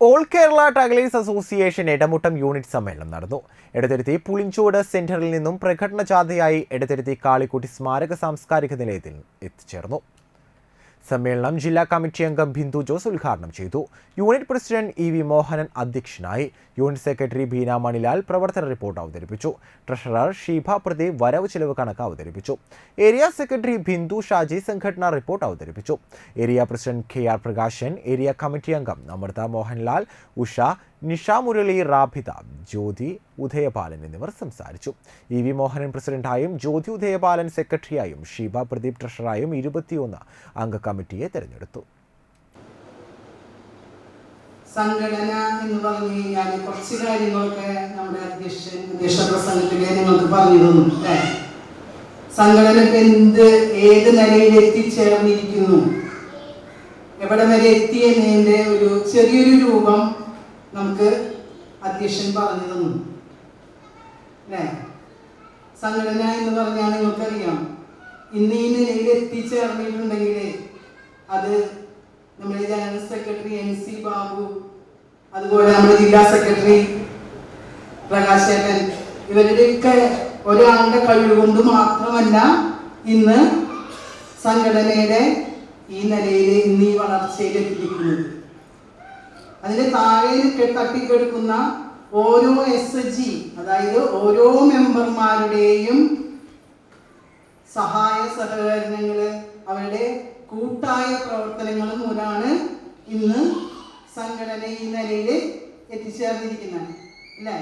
All Kerala tailors association Edamuttam unit സമ്മേളനം നടന്നു. ഇടതിരുത്തി പുളിഞ്ചോട് സെന്ററിൽ നിന്നും പ്രകടന ജാഥയായി ഇടതിരുത്തി കാളിക്കുട്ടി സ്മാരക സാംസ്കാരിക നിലയത്തിൽ എത്തിച്ചേർന്നു. സമ്മേളനം ജില്ലാ കമ്മിറ്റി അംഗം ബിന്ദു ജോസ് ഉദ്ഘാടനം ചെയ്തു. Unit president E V Mohanan അധ്യക്ഷനായി. യൂണിറ്റ് സെക്രട്ടറി ബീന മണിലാൽ പ്രവർത്തന റിപ്പോർട്ട് അവതരിപ്പിച്ചു. ട്രഷറർ ഷീഭ പ്രദീപ് വരവ് ചെലവ് കണക്ക് അവതരിപ്പിച്ചു. ഏരിയ സെക്രട്ടറി ബിന്ദു ഷാജി സംഘടനാ റിപ്പോർട്ട് അവതരിപ്പിച്ചു. Area president K R Prakashan area committee അംഗം അമൃത മോഹൻലാൽ ഉഷ നിഷ മുരളി റാഭിത ജ്യോതി ഉദയപാലൻ എന്നിവർ സംസാരിച്ചു. ഇ വി മോഹനൻ പ്രസിഡന്റായും ജ്യോതി ഉദയപാലൻ സെക്രട്ടറിയായും ഷീബ പ്രദീപ് ട്രഷറായും ഇരുപത്തിയൊന്ന് അംഗ കമ്മിറ്റിയെ തെരഞ്ഞെടുത്തു. സംഘടന എന്ന് പറഞ്ഞു കഴിഞ്ഞാൽ കുറച്ച് കാര്യങ്ങളൊക്കെ നമ്മുടെ അധ്യക്ഷൻ അധ്യക്ഷ പ്രസംഗത്തിലെ നിങ്ങൾക്ക് പറഞ്ഞു തന്നു സംഘടനക്ക് എന്ത് ഏത് നിലയിൽ എത്തിച്ചേർന്നിരിക്കുന്നു എവിടെ വരെ എത്തി എന്നതിന്റെ ഒരു ചെറിയൊരു രൂപം നമുക്ക് അധ്യക്ഷൻ പറഞ്ഞു തന്നു അല്ലേ സംഘടന എന്ന് പറഞ്ഞാൽ നിങ്ങൾക്കറിയാം. ഇന്ന് ഈ നിലയിൽ എത്തിച്ചേർന്നിട്ടുണ്ടെങ്കിൽ അത് നമ്മുടെ general secretary N C Babu അതുപോലെ നമ്മുടെ ജില്ലാ സെക്രട്ടറി പ്രകാശേട്ടൻ ഇവരുടെയൊക്കെ ഒരാളുടെ കഴിവ് കൊണ്ട് മാത്രമല്ല ഇന്ന് സംഘടനയുടെ ഈ നിലയിൽ ഇന്ന് ഈ വളർച്ചയിൽ എത്തിയിരിക്കുന്നത്. അതിന്റെ താഴെ തട്ടിക്കെടുക്കുന്ന ഓരോ എസ് ജി അതായത് ഓരോ മെമ്പർമാരുടെയും സഹായ സഹകരണങ്ങൾ അവരുടെ കൂട്ടായ പ്രവർത്തനങ്ങൾ മൂലമാണ് ഇന്ന് സംഘടന ഈ നിലയിൽ എത്തിച്ചേർന്നിരിക്കുന്നത്. അല്ലേ?